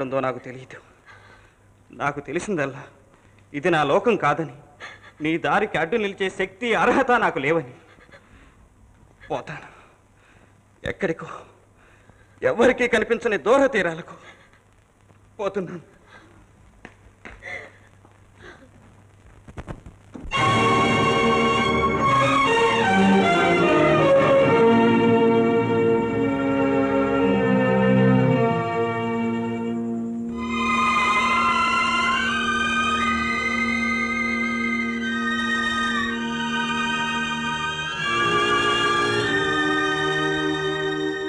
ఎక్కడుందో నాకు తెలియదు నాకు తెలిసిందల్లా ఇది నా లోకం కాదని నీ దారికి అడ్డు నిలిచే శక్తి అర్హత నాకు లేవని. పోతాను. ఎక్కడికో ఎవరికీ కనిపించని దూర తీరాలకు పోతున్నాను.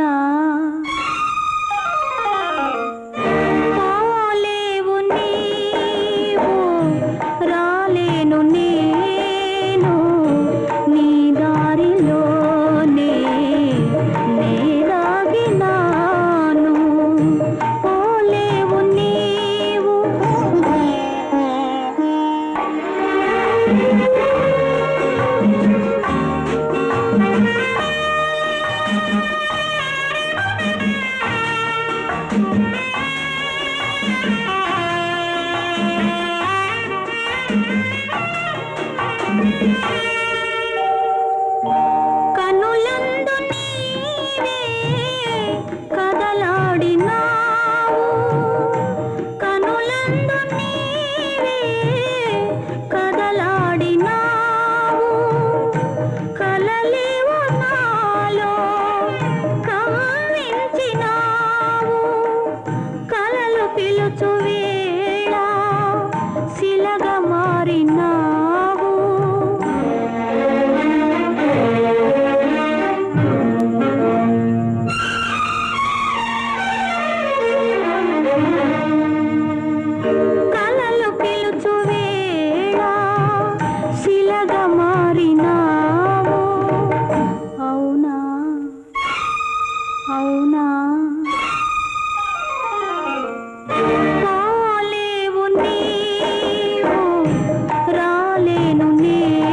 啊 see.